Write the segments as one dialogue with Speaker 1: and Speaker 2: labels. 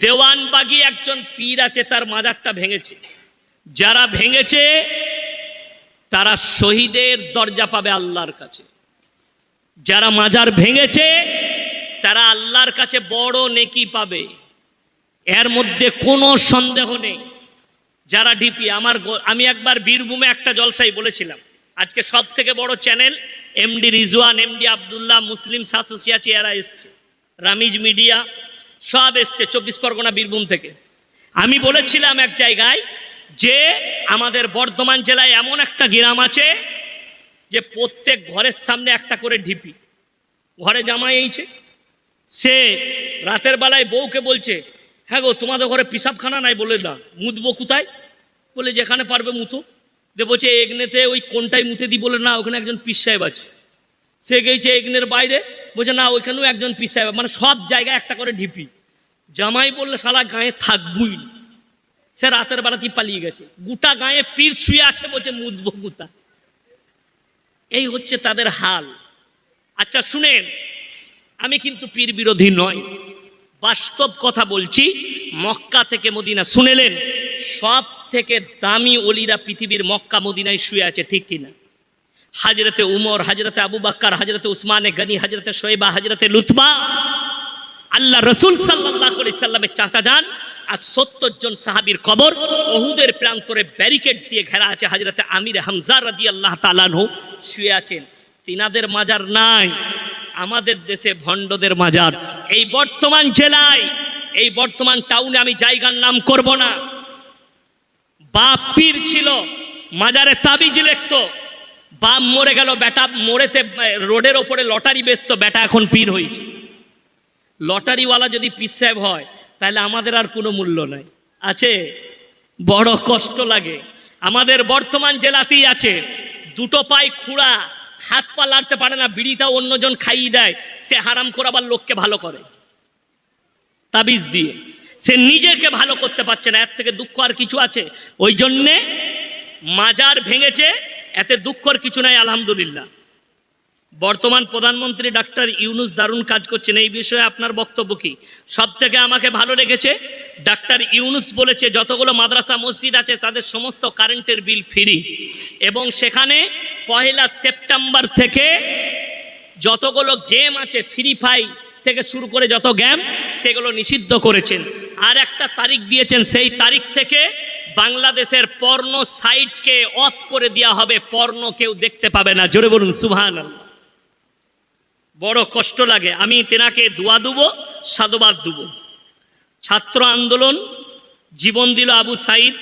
Speaker 1: দেওয়ানবাগি একজন পীর আছে, তার মাজারটা ভেঙেছে। যারা ভেঙেছে, তারা শহীদের দরজা পাবে আল্লাহর কাছে। যারা মাজার ভেঙেছে, তারা আল্লাহর কাছে বড় নেকি পাবে। এর মধ্যে কোনো সন্দেহ নেই। যারা ডিপি, আমার আমি একবার বীরভূমে একটা জলসাই বলেছিলাম, আজকে সব থেকে বড় channel, MD Rizwan, MD Abdullah, মুসলিম সাতসিয়াচি এরা এসছে। রামিজ মিডিয়া সব এসছে চব্বিশ পরগনা বীরভূম থেকে। আমি বলেছিলাম এক জায়গায় যে আমাদের বর্ধমান জেলায় এমন একটা গ্রাম আছে যে প্রত্যেক ঘরের সামনে একটা করে ঢিপি। ঘরে জামাই এইছে। সে রাতের বেলায় বউকে বলছে হ্যাঁ গো, তোমাদের ঘরে পিসাবখানা নাই বলে না, মুতবো কোথায়? বলে, যেখানে পারবে মুতো। দে বলছে এগনেতে ওই কোনটাই মুতে দি বলে না, ওখানে একজন পিস সাহেব আছে। সে গেছে এগনের বাইরে, বলছে, না, ওইখানেও একজন সাহেব মানে সব জায়গায় একটা করে ঢিপি। জামাই বললে, শালা গায়ে থাকবই সে রাতের বেলাতেই পালিয়ে গেছে। গোটা গায়ে পীর শুয়ে আছে, বলছে, মুদবো গুতা এই হচ্ছে তাদের হাল। আচ্ছা শুনেন, আমি কিন্তু পীর বিরোধী নয় বাস্তব কথা বলছি, মক্কা থেকে মদিনা। শুনেলেন সব থেকে দামি অলিরা পৃথিবীর মক্কা মদিনায় শুয়ে আছে, ঠিক কিনা? হাজরতে উমর, হাজরতে আবু বাক্কার হাজরতে উসমানে গনি, হাজরতে শোয়েবা, হাজরতে লুতবা আল্লাহ রসুল সাল্লাহ চাচা যান আর সত্তর জন সাহাবির কবর ওহুদের প্রান্তরে ব্যারিকেড দিয়ে ঘেরা আছে। হাজরতে আমির হামজা রাজি আল্লাহ তালানহ শুয়ে আছেন। তিনাদের মাজার নাই, আমাদের দেশে ভণ্ডদের মাজার। এই বর্তমান জেলায়, এই বর্তমান টাউনে আমি জায়গার নাম করব না। বাপ পীর ছিল, মাজারে তাবিজ লিখতো বাপ মরে গেল, বেটা মরেতে রোডের ওপরে লটারি বেচতো, বেটা এখন পীর হয়েছে। লটারিওয়ালা যদি পীর সাহেব হয়, তাহলে আমাদের আর কোনো মূল্য নাই। আছে? বড় কষ্ট লাগে। আমাদের বর্তমান জেলাতেই আছে, দুটো পায়ে খুঁড়া, হাত পা লাড়তে পারে না বিড়িটা অন্যজন খাইয়ে দেয়, সে হারাম করে আবার লোককে ভালো করে। তাবিজ দিয়ে। সে নিজেকে ভালো করতে পারছে না, এর থেকে দুঃখ আর কিছু আছে? ওই জন্যে মাজার ভেঙেছে এতে দুঃখর কিছু নাই, আলহামদুলিল্লাহ। বর্তমান প্রধানমন্ত্রী ডাক্তার ইউনুস দারুণ কাজ করছেন। এই বিষয়ে আপনার বক্তব্য কি? সব থেকে আমাকে ভালো লেগেছে, ডাক্তার ইউনুস বলেছে, যতগুলো মাদ্রাসা, মসজিদ আছে, তাদের সমস্ত কারেন্টের বিল ফ্রি। এবং সেখানে পহেলা সেপ্টেম্বর থেকে যতগুলো গেম আছে, ফ্রি ফাই থেকে শুরু করে যত গেম, সেগুলো নিষিদ্ধ করেছেন। আর একটা তারিখ দিয়েছেন, সেই তারিখ থেকে বাংলাদেশের পর্ণ সাইটকে অফ করে দেওয়া হবে পর্ণ কেউ দেখতে পাবে না। জোরে বলুন সুহান বড় কষ্ট লাগে। আমি তেনাকে দোয়া দেবো, সাধুবাদ দেবো। ছাত্র আন্দোলন, জীবন দিল আবু সাইদ।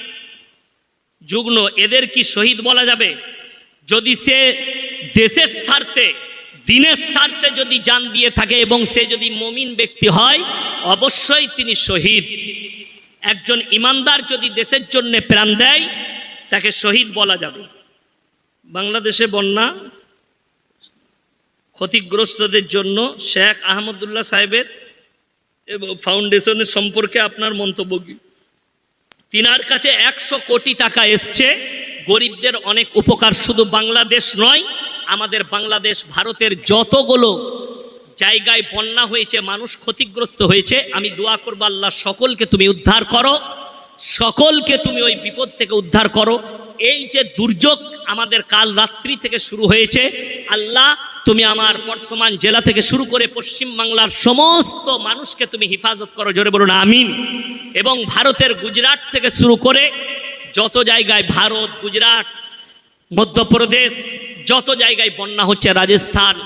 Speaker 1: যুগ্ন, এদের কি শহীদ বলা যাবে? যদি সে দেশের স্বার্থে, দিনের স্বার্থে যদি জান দিয়ে থাকে এবং সে যদি মমিন ব্যক্তি হয়, অবশ্যই তিনি শহীদ। একজন ইমানদার যদি দেশের জন্য প্রাণ দেয়, তাকে শহীদ বলা যাবে। বাংলাদেশে বন্যা ক্ষতিগ্রস্তদের জন্য শেখ আহমদুল্লাহ সাহেবের এবং ফাউন্ডেশনের সম্পর্কে আপনার মন্তব্য কি? তিনার কাছে একশো কোটি টাকা এসছে। গরিবদের অনেক উপকার শুধু বাংলাদেশ নয়, আমাদের বাংলাদেশ, ভারতের যতগুলো জায়গায় বন্যা হয়েছে, মানুষ ক্ষতিগ্রস্ত হয়েছে, আমি দোয়া করব আল্লাহ, সকলকে তুমি উদ্ধার করো, সকলকে তুমি ওই বিপদ থেকে উদ্ধার করো। এই যে দুর্যোগ আমাদের কাল রাত্রি থেকে শুরু হয়েছে, আল্লাহ, তুমি আমার বর্তমান জেলা থেকে শুরু করে পশ্চিম বাংলার সমস্ত মানুষকে তুমি হেফাজত করো, জোরে বলুন, আমিন। এবং ভারতের গুজরাট থেকে শুরু করে যত জায়গায় ভারত, গুজরাট, মধ্যপ্রদেশ, যত জায়গায় বন্যা হচ্ছে, রাজস্থান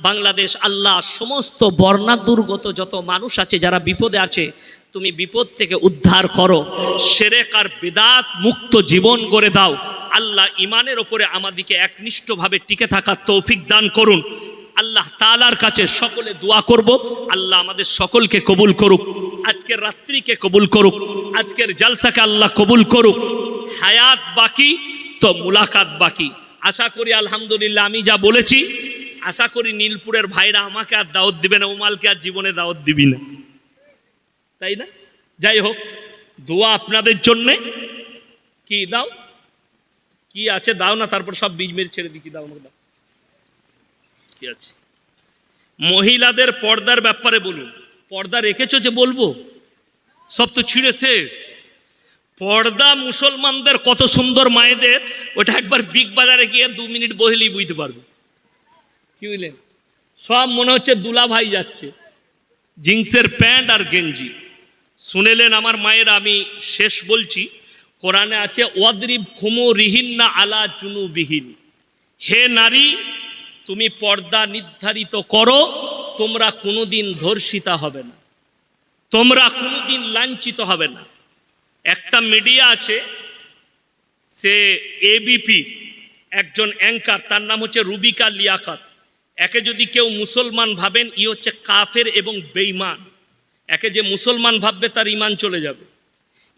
Speaker 1: বাংলাদেশ, আল্লাহ, সমস্ত বর্ণা দুর্গত যত মানুষ আছে, যারা বিপদে আছে, তুমি বিপদ থেকে উদ্ধার করো। সেরেক আর বেদাত মুক্ত জীবন গড়ে দাও। আল্লাহ ইমানের ওপরে আমাদিকে একনিষ্ঠভাবে টিকে থাকার তৌফিক দান করুন। আল্লাহ তালার কাছে সকলে দোয়া করব। আল্লাহ আমাদের সকলকে কবুল করুক। আজকের রাত্রিকে কবুল করুক। আজকের জালসাকে আল্লাহ কবুল করুক। হায়াত বাকি, তো মুলাকাত বাকি। আশা করি আলহামদুলিল্লাহ আমি যা বলেছি আশা করি নীলপুরের ভাইরা আমাকে আর দাওয়াত দিবে না, উমালকে আর জীবনে দাওয়াত দিবি না। তাই না? যাই হোক, দোয়া আপনাদের জন্যে। কি দাও? কি আছে? দাও না, তারপর সব বীজ মেরে ছেড়ে দিচ্ছি, দাও আমাকে, দাও। কি আছে? মহিলাদের পর্দার ব্যাপারে বলুন। পর্দা রেখেছো যে বলব? সব তো ছিঁড়ে শেষ। পর্দা মুসলমানদের কত সুন্দর মায়েদের, ওটা একবার বিগ বাজারে গিয়ে দু মিনিট বহেলেই বুঝতে পারবে। কি বুঝলেন সব মনে হচ্ছে দুলা ভাই যাচ্ছে। জিন্সের প্যান্ট আর গেঞ্জি। শুনেলেন আমার মায়ের, আমি শেষ বলছি, কোরআনে আছে, ওয়াদ্রিব খুমো রিহিন না আলা চুনুবিহীন হে নারী, তুমি পর্দা নির্ধারিত করো, তোমরা কোনোদিন ধর্ষিতা হবে না। তোমরা কোনোদিন লাঞ্ছিত হবে না। একটা মিডিয়া আছে, সে এবিপি একজন অ্যাঙ্কার, তার নাম হচ্ছে রুবিকা লিয়াকাত। একে যদি কেউ মুসলমান ভাবেন ই হচ্ছে কাফের এবং বেইমান একে যে মুসলমান ভাববে তার ইমান চলে যাবে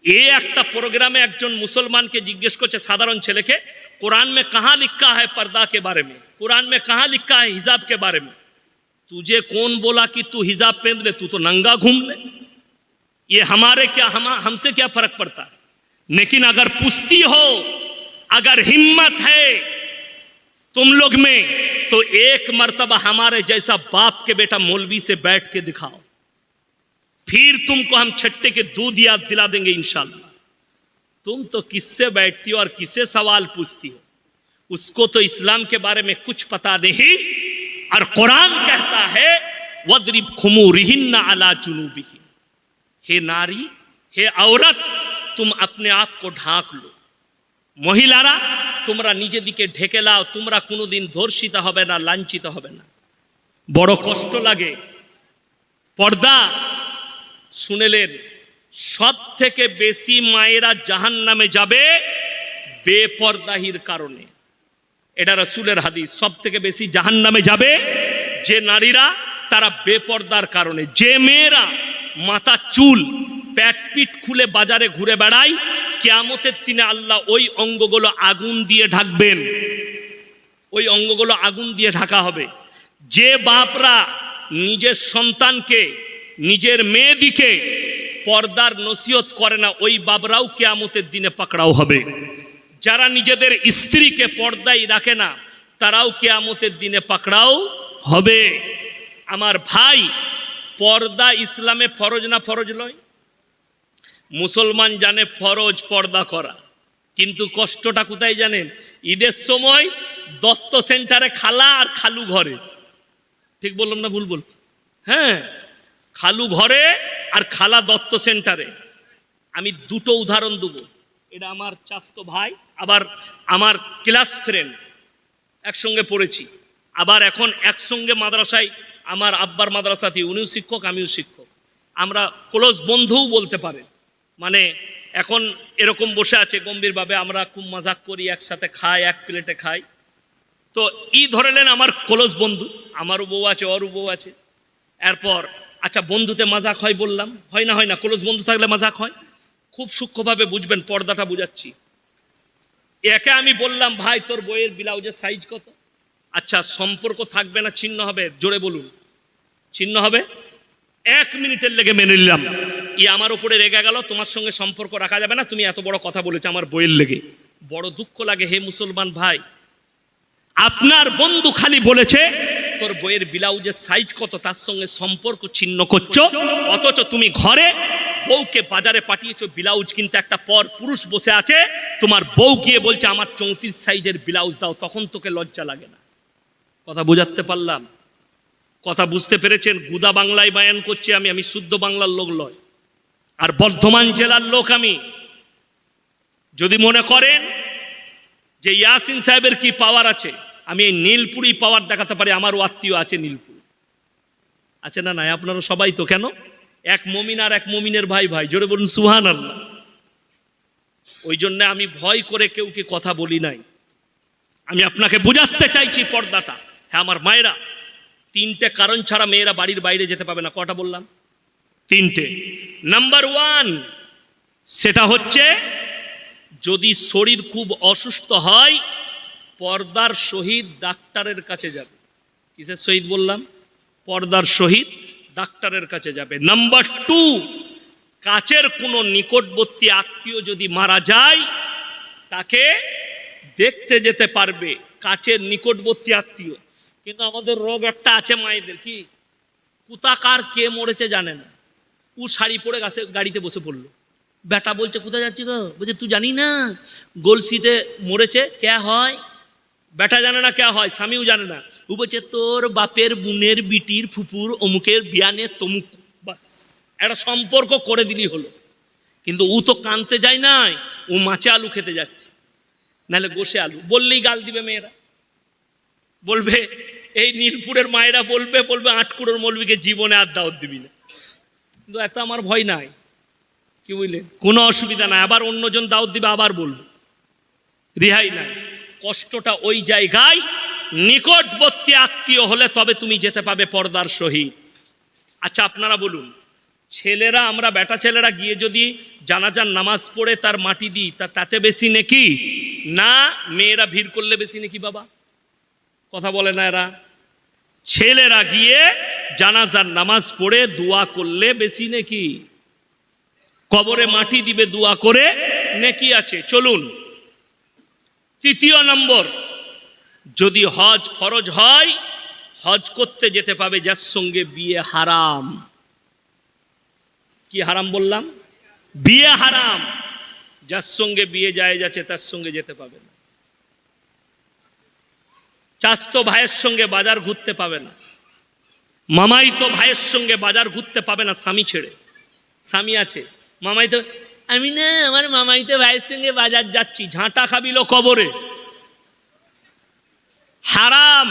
Speaker 1: এ একটা প্রোগ্রামে একজন মুসলমানকে জিজ্ঞেস করছে সাধারণ ছেলেকে कुरान में कहाँ लिखा है पर्दा के बारे में कुरान में कहाँ लिखा है हिजाब के बारे में तुझे कौन बोला कि तू हिजाब पहन ले तू तो नंगा घूम ले ये हमारे क्या हम हमसे क्या फर्क पड़ता है लेकिन अगर पुश्ती हो अगर हिम्मत है तुम लोग में तो एक मरतबा हमारे जैसा बाप के बेटा मौलवी से बैठ के दिखाओ। फिर तुमको हम छट्टे के दूध याद दिला देंगे इंशाल्लाह। तुम तो किससे बैठती हो और किससे सवाल पूछती हो? उसको तो इस्लाम के बारे में कुछ पता नहीं। और कुरान कहता है, वद्रिब खुमूरिहिन्ना अला जुनूबिहिन हे नारी, हे औरत, तुम अपने आप को ढांक लो। महिलारा তোমরা নিজেদিকে ঢেকে লাও, তোমরা কোনোদিন ধর্ষিত হবে না, লাঞ্ছিত হবে না। বড় কষ্ট লাগে। পর্দা শুনেলেন সব থেকে বেশি মায়েরা জাহান নামে যাবে বেপর্দাহির কারণে। এটা রসুলের হাদিস। সব থেকে বেশি জাহান নামে যাবে যে নারীরা, তারা বেপর্দার কারণে। যে মেয়েরা মাথা চুল প্যাট পিট খুলে বাজারে ঘুরে বেড়ায় কেয়ামতের দিনে আল্লাহ ওই অঙ্গগুলো আগুন দিয়ে ঢাকবেন। ওই অঙ্গগুলো আগুন দিয়ে ঢাকা হবে। যে বাপরা নিজের সন্তানকে, নিজের মেয়েদিকে পর্দার নসিহত করে না, ওই বাবরাও কেয়ামতের দিনে পাকড়াও হবে। যারা নিজেদের স্ত্রীকে পর্দায় রাখে না, তারাও কেয়ামতের দিনে পাকড়াও হবে। আমার ভাই, পর্দা ইসলামে ফরজ না ফরজ নয়? মুসলমান জানে ফরজ পর্দা করা, কিন্তু কষ্টটা কোথায় জানেন? ঈদের সময় দত্ত সেন্টারে খালা আর খালু ঘরে। ঠিক বললাম না ভুল বল হ্যাঁ খালু ঘরে আর খালা দত্ত সেন্টারে। আমি দুটো উদাহরণ দেবো। এটা আমার চাস্ত ভাই, আবার আমার ক্লাস ফ্রেন্ড, একসঙ্গে পড়েছি। আবার এখন একসঙ্গে মাদ্রাসায় আমার আব্বার মাদ্রাসাতে, উনিও শিক্ষক, আমিও শিক্ষক। আমরা ক্লোজ বন্ধুও বলতে পারেন। মানে এখন এরকম বসে আছে গম্ভীরভাবে আমরা খুব মজাক করি, একসাথে খাই, এক প্লেটে খাই। তো ই ধরেলেন আমার ক্লোজ বন্ধু, আমারও বউ আছে, ওরও বউ আছে। এরপর আচ্ছা বন্ধুতে মাজাক হয় বললাম, হয় না হয় না ক্লোজ বন্ধু থাকলে মাজাক হয়। খুব সূক্ষ্মভাবে বুঝবেন, পর্দাটা বুঝাচ্ছি। একে আমি বললাম, ভাই, তোর বইয়ের ব্লাউজের সাইজ কত? আচ্ছা সম্পর্ক থাকবে না, ছিন্ন হবে। জোরে বলুন। ছিন্ন হবে? এক মিনিটের লেগে মেনে নিলাম। ই আমার উপরে রেগে গেল, তোমার সঙ্গে সম্পর্ক রাখা যাবে না, তুমি এত বড় কথা বলেছ আমার বইয়ের লেগে। বড় দুঃখ লাগে, হে মুসলমান ভাই, আপনার বন্ধু খালি বলেছে, তোর বইয়ের ব্লাউজের সাইজ কত, তার সঙ্গে সম্পর্ক ছিন্ন করছ, অথচ তুমি ঘরে বউকে বাজারে পাঠিয়েছো, ব্লাউজ কিন্তু একটা পর পুরুষ বসে আছে, তোমার বউ গিয়ে বলছে, আমার চৌত্রিশ সাইজের ব্লাউজ দাও। তখন তোকে লজ্জা লাগে না। কথা বোঝাতে পারলাম? কথা বুঝতে পেরেছেন? গুদা বাংলায় বায়ান করছি আমি আমি শুদ্ধ বাংলার লোক লয় আর বর্ধমান জেলার লোক আমি। যদি মনে করেন যে ইয়াসিন সাহেবের কি পাওয়ার আছে, আমি এই নীলপুরি পাওয়ার দেখাতে পারি, আমারও আত্মীয় আছে নীলপুর। আছে না নাই? আপনারা সবাই তো কেন? এক মমিন আর এক মমিনের ভাই ভাই। জোরে বলুন সুহান আল্লাহ ওই জন্য আমি ভয় করে কেউ কি কথা বলি নাই। আমি আপনাকে বুঝাতে চাইছি পর্দাটা। হ্যাঁ আমার মায়েরা তিনটে কারণ ছাড়া মেয়েরা বাড়ির বাইরে যেতে পাবে না। কটা বললাম? তিনটে। নাম্বার ওয়ান সেটা হচ্ছে যদি শরীর খুব অসুস্থ হয় পর্দার সহিত ডাক্তারের কাছে যাবে। কিসের সহিত বললাম? পর্দার সহিত ডাক্তারের কাছে যাবে। নাম্বার টু কাছের কোনো নিকটবর্তী আত্মীয় যদি মারা যায় তাকে দেখতে যেতে পারবে কাছের নিকটবর্তী আত্মীয়। কিন্তু আমাদের রোগ একটা আছে মায়েদের, কি? কুতাকার কে মরেছে জানে না। ও শাড়ি পরে গাছে, গাড়িতে বসে পড়ল। বেটা বলছে, কোথায় যাচ্ছি গো? বলছে, তুই জানি না, গলসিতে মরেছে, কে হয়? বেটা জানে না কে হয়, স্বামীও জানে না। ও বলছে, তোর বাপের বুনের বিটির ফুপুর অমুকের বিয়ানে তমুক, বাস, একটা সম্পর্ক করে দিলি হলো। কিন্তু ও তো কানতে যায় নাই, ও মাছে আলু খেতে যাচ্ছে। নাহলে গোসে আলু, বললেই গাল দিবে মেয়েরা। বলবে, এই নীলপুরের মায়েরা বলবে বলবে, আটকুড়োর মলবিকে জীবনে আর দাওয়াত দিবি না। কিন্তু এত আমার ভয় নাই। কি বুঝলেন কোনো অসুবিধা নাই। আবার অন্যজন দাওয়াত দিবে, আবার বলব। রেহাই নাই। কষ্টটা ওই জায়গায়। নিকটবর্তী আত্মীয় হলে তবে তুমি যেতে পাবে পর্দার সহিত। আচ্ছা আপনারা বলুন, ছেলেরা, আমরা বেটা ছেলেরা গিয়ে যদি জানাজার নামাজ পড়ে তার মাটি দিই, তা তাতে বেশি নাকি? না, মেয়েরা ভিড় করলে বেশি নাকি বাবা? কথা বলে না এরা। ছেলেরা গিয়ে জানাজার নামাজ পড়ে দোয়া করলে বেশি নাকি? কবরে মাটি দিবে দোয়া করে নেকি আছে। চলুন। তৃতীয় নম্বর, যদি হজ ফরজ হয়, হজ করতে যেতে পাবে যার সঙ্গে বিয়ে হারাম। কি হারাম বললাম? বিয়ে হারাম। যার সঙ্গে বিয়ে যায় যাচ্ছে, তার সঙ্গে যেতে পাবে না। চাস্তো ভাইয়ের সঙ্গে বাজার ঘুরতে পাবে না। মামাই তো ভাইয়ের সঙ্গে বাজার ঘুরতে পাবে না স্বামী ছেড়ে। স্বামী আছে। মামাই তো আমি না, আমার মামাই তো ভাইয়ের সঙ্গে বাজার যাচ্ছি, ঝাঁটা খাবিল কবরে। হারাম।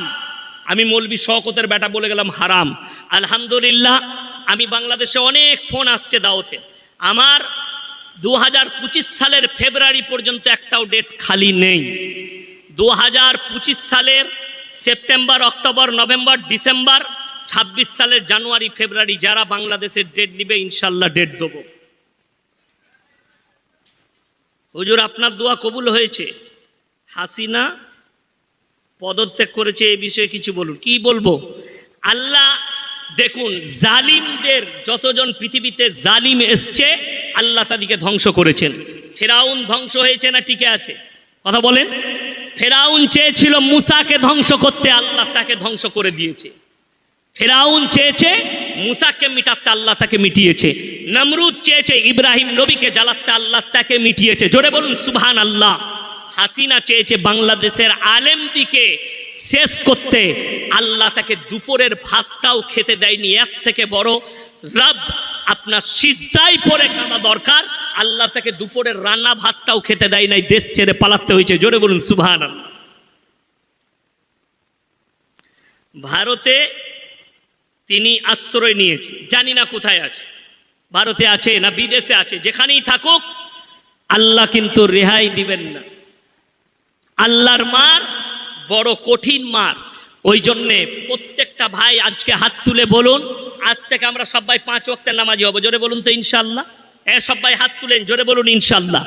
Speaker 1: আমি মৌলবি শওকতের বেটা বলে গেলাম, হারাম। আলহামদুলিল্লাহ, আমি বাংলাদেশে অনেক ফোন আসছে দাওতে। আমার দু হাজার পঁচিশ সালের ফেব্রুয়ারি পর্যন্ত একটাও ডেট খালি নেই। দু হাজার পঁচিশ সালের সেপ্টেম্বর, অক্টোবর, নভেম্বর, ডিসেম্বর, ছাব্বিশ সালের জানুয়ারি, ফেব্রুয়ারি, যারা বাংলাদেশের ডেট নিবে, ইনশাল্লাহ ডেট দেবো। হুজুর, আপনার দোয়া কবুল হয়েছে? হাসিনা পদত্যাগ করেছে এই বিষয়ে কিছু বলুন। কি বলব? আল্লাহ দেখুন, জালিমদের যতজন পৃথিবীতে জালিম এসছে, আল্লাহ তাদেরকে ধ্বংস করেছেন। ফেরাউন ধ্বংস হয়েছে না টিকে আছে? কথা বলেন। ফেরাউন চেয়েছিল মুসাকে ধ্বংস করতে, আল্লাহ তাকে ধ্বংস করে দিয়েছে। ফেরাউন চেয়েছে মুসাকে মিটাতে, আল্লাহ তাকে মিটিয়েছে। নমরুদ চেয়েছে ইব্রাহিম নবীকে জ্বালাতে, আল্লাহ তাকে মিটিয়েছে। জোরে বলুন সুবহান আল্লাহ হাসিনা চেয়েছে বাংলাদেশের আলেম দিকে শেষ করতে, আল্লাহ তাকে দুপুরের ভাতটাও খেতে দেয়নি। এর থেকে বড় রব আপনার সিজদাই পরে কাঁদা দরকার। আল্লাহ তাকে দুপুরের রান্না ভাতটাও খেতে দেয় নাই, দেশ ছেড়ে পালাতে হয়েছে। জোরে বলুন আল্লাহ ভারতে তিনি আশ্রয় নিয়েছে। জানি না কোথায় আছে। ভারতে আছে না বিদেশে আছে, যেখানেই থাকুক, আল্লাহ কিন্তু রেহাই দিবেন না। আল্লাহর মার বড় কঠিন মার। ওই জন্যে প্রত্যেকটা ভাই আজকে হাত তুলে বলুন, আজ থেকে আমরা সবাই পাঁচ ওয়াক্তের নামাজি হব। জোরে বলুন তো ইনশাল্লাহ এ সবাই হাত তুলেন, জোরে বলুন ইনশাল্লাহ।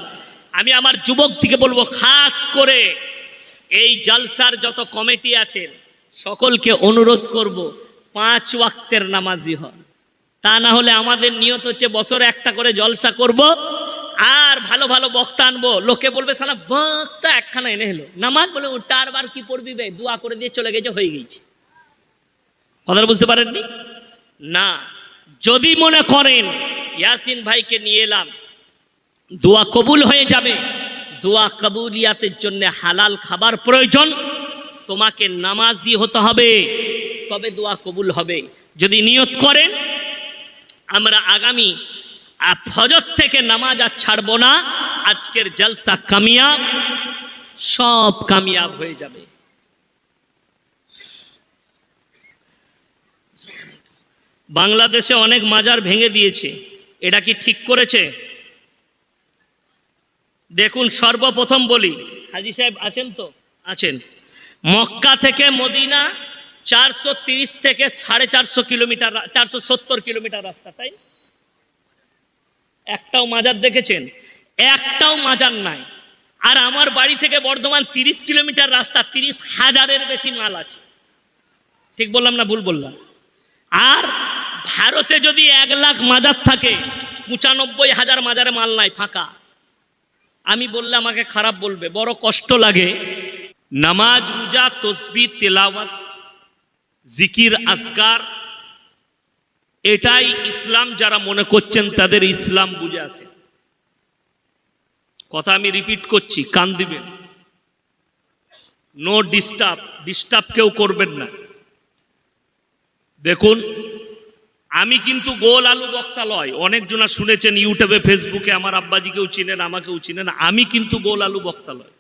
Speaker 1: আমি আমার যুবক থেকে বলব, খাস করে এই জলসার যত কমিটি আছেন সকলকে অনুরোধ করব, পাঁচ ওয়াক্তের নামাজি হন। তা না হলে আমাদের নিয়ত হচ্ছে বছরে একটা করে জলসা করব, আর ভালো ভালো বক্তা আনব। লোকে বলবে, সালা, বক্তা একখানা এনে হলো নামাজ বলে তার বার কি পড়বি বে? দোয়া করে দিয়ে চলে গেছে, হয়ে গেছে। কথাটা বুঝতে পারেননি? না। যদি মনে করেন ইয়াসিন ভাইকে নিয়ে এলাম। দোয়া কবুল হয়ে যাবে। দোয়া কবুলিয়াতের জন্য হালাল খাবার প্রয়োজন। তোমাকে নামাজি হতে হবে। তবে দোয়া কবুল হবে। যদি নিয়ত করেন, আমরা আগামী ফজর থেকে নামাজ আর ছাড়বো না। আজকের জলসা কামিয়াব। সব কামিয়াব হয়ে যাবে। বাংলাদেশে অনেক মাজার ভেঙে দিয়েছে। এটা কি ঠিক করেছে? দেখুন সর্বপ্রথম বলি। হাজি সাহেব আছেন তো? আছেন। মক্কা থেকে মদিনা চারশো তিরিশ থেকে সাড়ে চারশো কিলোমিটার চারশো সত্তর কিলোমিটার রাস্তা তাই? একটাও মাজার দেখেছেন? একটাও মাজার নাই। আর আমার বাড়ি থেকে বর্ধমান তিরিশ কিলোমিটার রাস্তা তিরিশ হাজারের বেশি মাল আছে। ঠিক বললাম না ভুল বললাম? আর ভারতে যদি এক লাখ মাজার থাকে, পঁচানব্বই হাজার মাজারে মাল নাই, ফাঁকা। আমি বললে আমাকে খারাপ বলবে, বড় কষ্ট লাগে। নামাজ, রোজা, তসবি, তেলাওয়াত, জিকির আসগার এটাই ইসলাম যারা মনে করছেন তাদের ইসলাম বুঝে আছে। কথা আমি রিপিট করছি, কান দিবেন। নো ডিস্টার্ব ডিস্টার্ব কেউ করবেন না। দেখুন আমি কিন্তু গোল আলু বক্তা লয়। অনেকজনা শুনেছেন ইউটিউবে, ফেসবুকে, আমার আব্বাজিকেও চিনেন, আমাকেও চিনেন। আমি কিন্তু গোল আলু বক্তা লয়।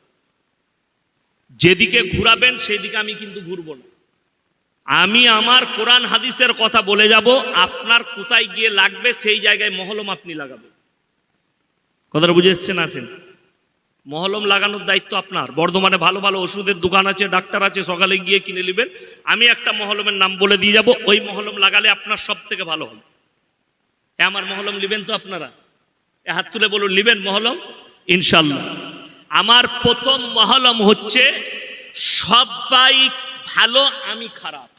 Speaker 1: যেদিকে ঘুরাবেন, সেদিকে আমি কিন্তু ঘুরবো না। আমি আমার কোরআন হাদিসের কথা বলে যাব, আপনার কোথায় গিয়ে লাগবে, সেই জায়গায় মহলম আপনি লাগাবেন কথাটা বুঝে এসছেন আসেন? মহলম লাগানোর দায়িত্ব আপনার। বর্ধমানে ভালো ভালো ওষুধের দোকান আছে, ডাক্তার আছে, সকালে গিয়ে কিনে নেবেন। আমি একটা মহলমের নাম বলে দিয়ে যাব, ওই মহলম লাগালে আপনার সব থেকে ভালো হবে। এ আমার মহলম নেবেন তো আপনারা? এ হাত তুলে বলুন, নেবেন মহলম? ইনশাল্লাহ আমার প্রথম মহলম হচ্ছে, সবাই ভালো, আমি খারাপ।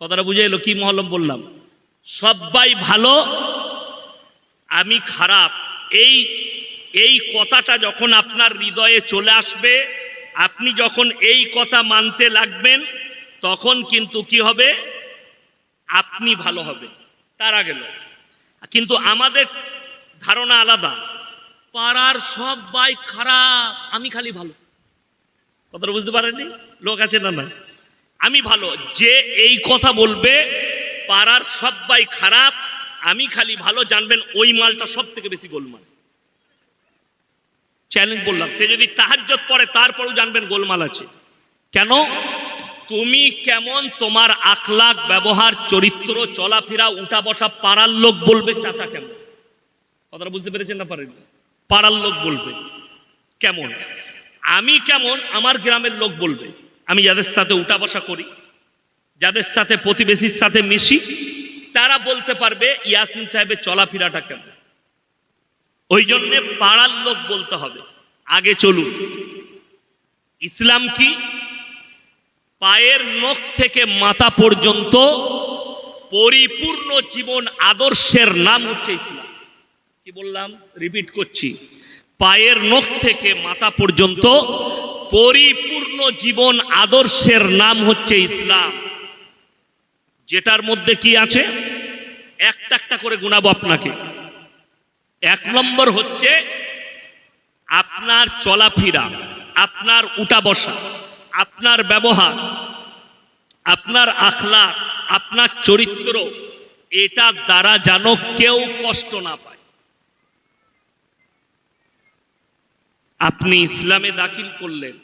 Speaker 1: কথাটা বুঝে এলো কি মহলম বললাম? সবাই ভালো, আমি খারাপ। এই এই কথাটা যখন আপনার হৃদয়ে চলে আসবে, আপনি যখন এই কথা মানতে লাগবেন, তখন কিন্তু কি হবে? আপনি ভালো হবে। তারা গেল কিন্তু আমাদের ধারণা আলাদা। পাড়ার সবাই খারাপ, আমি খালি ভালো। কথাটা বুঝতে পারেননি? লোক আছে না না আমি ভালো। যে এই কথা বলবে, পাড়ার সবাই খারাপ, আমি খালি ভালো, জানবেন ওই মালটা সব থেকে বেশি গোলমাল। চ্যালেঞ্জ বললাম। সে যদি তাহাজ্জত পড়ে, তারপরেও জানবেন গোলমাল আছে। কেন? তুমি কেমন তোমার আখলাখ, ব্যবহার, চরিত্র, চলাফেরা উঠা বসা পাড়ার লোক বলবে, চাচা কেমন? কথাটা বুঝতে পেরেছেন না পারেন? পাড়ার লোক বলবে, কেমন? আমি কেমন আমার গ্রামের লোক বলবে, আমি যাদের সাথে উঠা বসা করি, যাদের সাথে প্রতিবেশীর সাথে মিশি, তারা বলতে পারবে ইয়াসিন সাহেবের চলাফেরাটা কেমন? ওই জন্যে পাড়ার লোক বলতে হবে, আগে চলুন। ইসলাম কি? পায়ের নখ থেকে মাথা পর্যন্ত পরিপূর্ণ জীবন আদর্শের নাম হচ্ছে ইসলাম। কি বললাম? রিপিট করছি। পায়ের নখ থেকে মাথা পর্যন্ত পরিপূর্ণ জীবন আদর্শের নাম হচ্ছে ইসলাম। যেটার মধ্যে কি আছে? একটা একটা করে গুণাবো আপনাকে। এক নম্বর হচ্ছে আপনার চলাফেরা, আপনার উঠা বসা, আপনার ব্যবহার, আপনার আখলা আপনার চরিত্র, এটা দ্বারা যেন কেউ কষ্ট না পায়। আপনি ইসলামে দাখিল করলেন।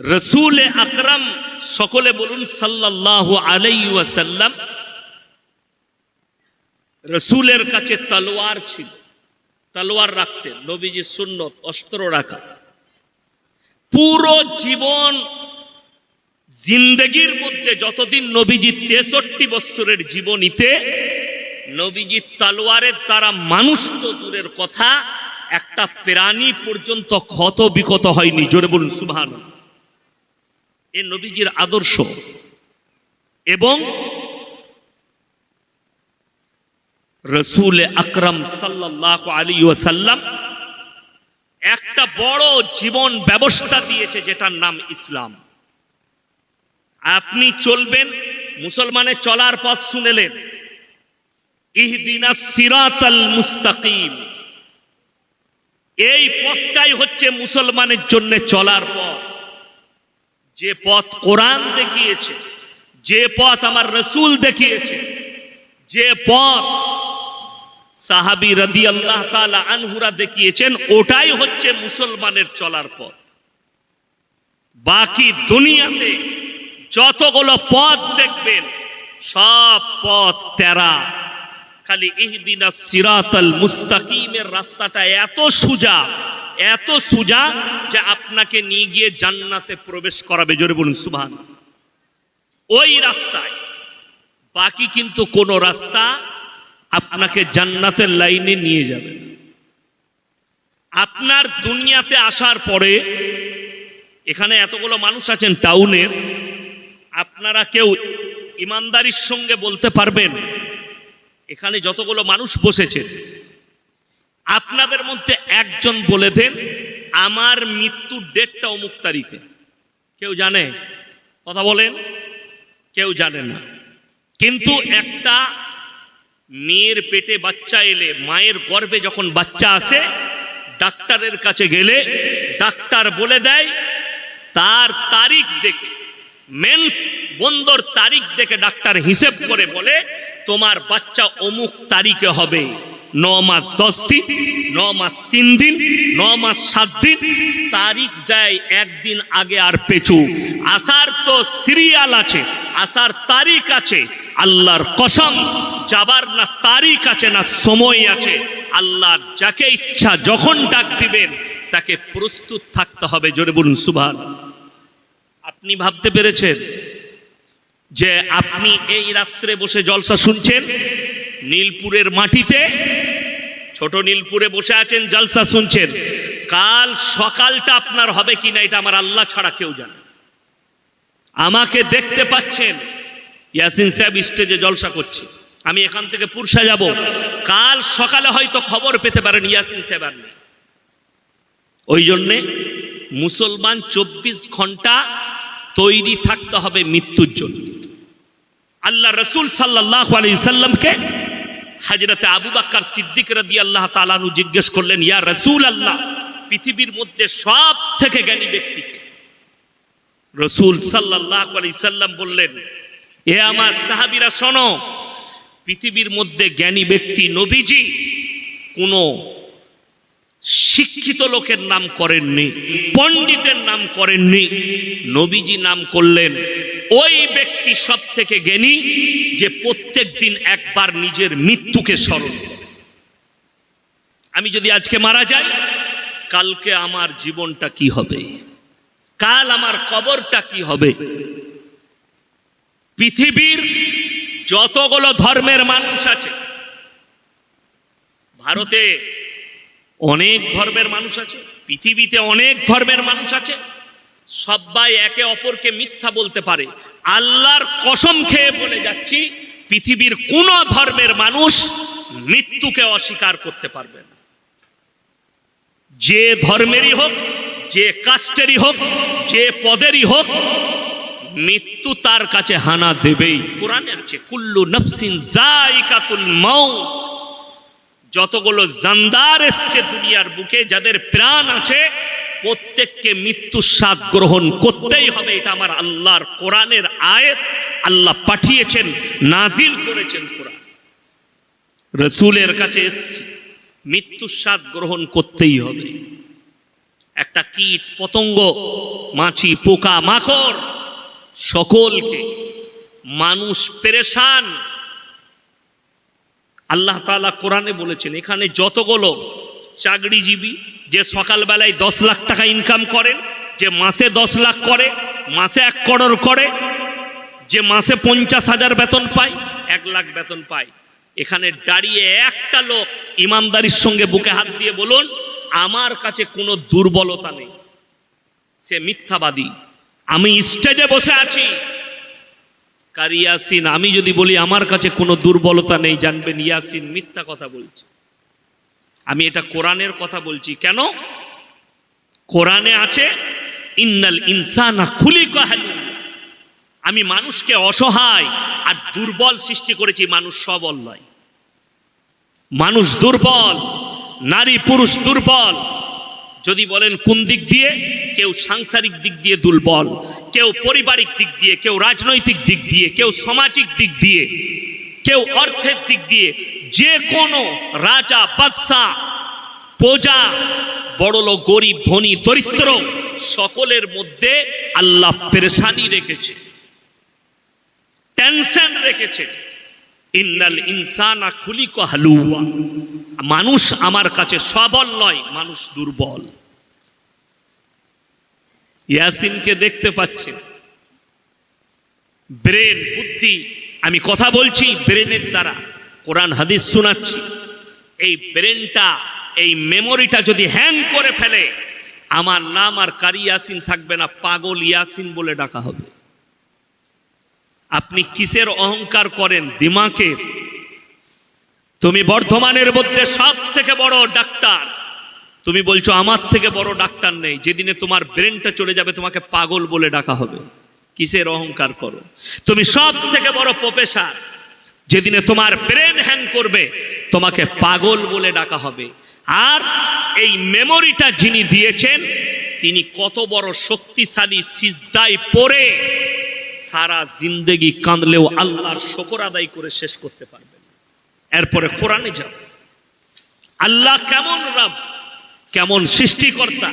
Speaker 1: রসুল আকরাম সকলে বলুন সাল্লাহ আলাই ওয়াসাল্লাম রসুলের কাছে তলোয়ার ছিল। তলোয়ার রাখতেন নবীজি সুন্নত অস্ত্র রাখা। পুরো জীবন জিন্দগির মধ্যে যতদিন নবীজি তেষট্টি বৎসরের জীবনীতে, নবীজি তলোয়ারের দ্বারা মানুষ তো দূরের কথা, একটা প্রাণী পর্যন্ত ক্ষত বিকত হয়নি, জোরে বলুন সুভান এ নবীজির আদর্শ। এবং রসুল আকরম সাল্লাহ আলী ওসাল্লাম একটা বড় জীবন ব্যবস্থা দিয়েছে যেটার নাম ইসলাম। আপনি চলবেন, মুসলমানের চলার পথ শুনেলেন। ইহদিনা সিরাতাল মুস্তাকিম। এই পথটাই হচ্ছে মুসলমানের জন্য চলার পথ। যে পথ কোরআন দেখিয়েছে, যে পথ আমার রসুল দেখিয়েছে, যে পথ সাহাবি রদি আল্লাহ তালা আনহুরা দেখিয়েছেন, ওটাই হচ্ছে মুসলমানের চলার পথ। বাকি দুনিয়াতে যতগুলো পথ দেখবেন, সব পথ তেরা। খালি ইহদিনা সিরাতাল মুস্তাকিমের রাস্তাটা এত সুজা এত সুজা যে আপনাকে নিয়ে গিয়ে জান্নাতে প্রবেশ করাবে, জোরে বলুন, সুবহান। ওই রাস্তায়, বাকি কিন্তু কোনো রাস্তা আপনাকে জান্নাতের লাইনে নিয়ে যাবে। আপনার দুনিয়াতে আসার পরে এখানে এতগুলো মানুষ আছেন টাউনের, আপনারা কেউ ইমানদারির সঙ্গে বলতে পারবেন, এখানে যতগুলো মানুষ বসেছে। আপনাদের মধ্যে একজন বলে দেন, আমার মৃত্যুর ডেটটা অমুক তারিখে। কেউ জানে? কথা বলেন? কেউ জানে না। কিন্তু একটা মেয়ের পেটে বাচ্চা এলে, মায়ের গর্ভে যখন বাচ্চা আসে, ডাক্তারের কাছে গেলে ডাক্তার বলে দেয়, তার তারিখ দেখে, মেন্স বন্দর তারিখ দেখে ডাক্তার হিসেব করে বলে, তোমার বাচ্চা অমুক তারিখে হবে, ন মাস দশ দিন, ন মাস তিন দিন, ন মাস সাত দিন, তারিখ দেয় একদিন আগে আর পেছু আসার তো সিরিয়াল আছে আসার তারিখ আছে, আল্লাহর কসম যাবার না তারিখ আছে, না সময় আছে, আল্লাহ যাকে ইচ্ছা যখন ডাক দিবেন, তাকে প্রস্তুত থাকতে হবে, জোরে বলুন সুভান আপনি ভাবতে পেরেছেন যে আপনি এই রাত্রে বসে জলসা শুনছেন? নীলপুরের মাটিতে ছোট নীলপুরে বসে আছেন, জলসা শুনছেন। কাল সকালটা আপনার হবে কি না এটা আমার আল্লাহ ছাড়া কেউ জানে। আমাকে দেখতে পাচ্ছেন, ইয়াসিন সাহেব স্টেজে জলসা করছে। আমি এখান থেকে পুরসা যাব। কাল সকালে হয়তো খবর পেতে পারেন ইয়াসিন সাহেব আর ওই জন্যে মুসলমান চব্বিশ ঘণ্টা তৈরি থাকতে হবে মৃত্যুর জন্য। আল্লাহ রসুল সাল্লাহ আলি সাল্লামকে হাজরতে আবু বাক্কার সিদ্দিক রদি আল্লাহ তালানু জিজ্ঞেস করলেন, ইয়া রসুল আল্লাহ পৃথিবীর মধ্যে সব থেকে জ্ঞানী ব্যক্তিকে রসুল সাল্লাহ আলি সাল্লাম বললেন, এ আমার সাহাবিরা শোনো পৃথিবীর মধ্যে জ্ঞানী ব্যক্তি নবীজি কোনো শিক্ষিত লোকের নাম করেননি, পণ্ডিতের নাম করেননি। নবীজি নাম করলেন ওই ব্যক্তি সব থেকে জ্ঞানী যে প্রত্যেক দিন একবার নিজের মৃত্যুকে স্মরণ করে। আমি যদি আজকে মারা যাই, কালকে আমার জীবনটা কি হবে? কাল আমার কবরটা কি হবে? পৃথিবীর যতগুলো ধর্মের মানুষ আছে, ভারতে অনেক ধর্মের মানুষ আছে, পৃথিবীতে অনেক ধর্মের মানুষ আছে, সবাই একে অপরকে মিথ্যা বলতে পারে। আল্লাহর কসম খেয়ে বলে যাচ্ছি, পৃথিবীর কোন ধর্মের মানুষ মৃত্যুকে অস্বীকার করতে পারবে না। যে ধর্মেরই হোক, যে কাস্টেরই হোক, যে পদেরই হোক মৃত্যু তার কাছে হানা দেবেই। কোরআনে আছে, কুল্লু নফসিন জাইকাতুল মাউত। যতগুলো জানদার এসছে দুনিয়ার বুকে, যাদের প্রাণ আছে, প্রত্যেককে মৃত্যুর স্বাদ গ্রহণ করতেই হবে। এটা আমার আল্লাহর কোরআনের আয়াত। আল্লাহ পাঠিয়েছেন নাজিল করেছেন কোরআন। রসুলের কাছে এসছি মৃত্যুর স্বাদ গ্রহণ করতেই হবে। একটা কীট, পতঙ্গ, মাছি, পোকা, মাকড় সকলকে মানুষ পেরেশান। আল্লাহ তাআলা কোরআনে বলেছেন, এখানে যতগুলো চাকরিজীবী যে সকালবেলায় দশ লাখ টাকা ইনকাম করেন, যে মাসে দশ লাখ করে, মাসে এক করোড় করে, যে মাসে পঞ্চাশ হাজার বেতন পায়, এক লাখ বেতন পায়। এখানে দাঁড়িয়ে একটা লোক ইমানদারির সঙ্গে বুকে হাত দিয়ে বলুন, আমার কাছে কোনো দুর্বলতা নেই। সে মিথ্যাবাদী। আমি স্টেজে বসে আছি। কার ইয়াসিন? আমি যদি বলি, আমার কাছে কোনো দুর্বলতা নেই, জানবেন ইয়াসিন মিথ্যা কথা বলছে। আমি এটা কোরআনের কথা বলছি। কেন? কোরআনে আছে, ইন্নাল ইনসানা খুলি কাহালু আমি মানুষকে অসহায় আর দুর্বল সৃষ্টি করেছি, মানুষ সবল নয় মানুষ দুর্বল, নারী পুরুষ দুর্বল। যদি বলেন কোন দিক দিয়ে? কেউ সাংসারিক দিক দিয়ে দুর্বল, কেউ পারিবারিক দিক দিয়ে, কেউ রাজনৈতিক দিক দিয়ে, কেউ সামাজিক দিক দিয়ে, কেউ অর্থের দিক দিয়ে, যে কোনো রাজা বাদশাহ প্রজা, বড়লোক, গরিব, ধনী, দরিদ্র, সকলের মধ্যে আল্লাহ পেরেশানি রেখেছে, টেনশন রেখেছে। ইন্নাল ইনসানা খুলিক হালুয়া। মানুষ আমার কাছে সবল নয়, মানুষ দুর্বল। ইয়াসিনকে দেখতে পাচ্ছেন। ব্রেন, বুদ্ধি, আমি কথা বলছি ব্রেনের দ্বারা। কোরআন, হাদিস শোনাচ্ছি। এই ব্রেনটা, এই মেমোরিটা যদি হ্যাং করে ফেলে, আমার নাম আর কারি ইয়াসিন থাকবে না, পাগল ইয়াসিন বলে ডাকা হবে। আপনি কিসের অহংকার করেন দিমাকের? তুমি বর্ধমানের মধ্যে সব থেকে বড় ডাক্তার। তুমি বলছো, আমার থেকে বড় ডাক্তার নেই, যেদিনে তোমার ব্রেনটা চলে যাবে, তোমাকে পাগল বলে ডাকা হবে। কিসের অহংকার করো? তুমি সব থেকে বড় প্রফেসর যেদিনে তোমার ব্রেন হ্যাং করবে, তোমাকে পাগল বলে ডাকা হবে। আর এই মেমোরিটা যিনি দিয়েছেন, তিনি কত বড় শক্তিশালী সিজদায় পড়ে, সারা জিন্দেগি কাঁদলেও আল্লাহর শকর আদায় করে শেষ করতে পারবেন এরপরে কোরআনে যাবে আল্লাহ কেমন রব? কেমন সৃষ্টিকর্তা।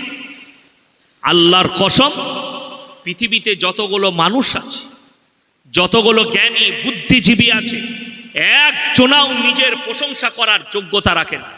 Speaker 1: আল্লাহর কসম, পৃথিবীতে যতগুলো মানুষ আছে, যতগুলো জ্ঞানী, বুদ্ধিজীবী আছে একজনাও নিজের প্রশংসা করার যোগ্যতা রাখে না।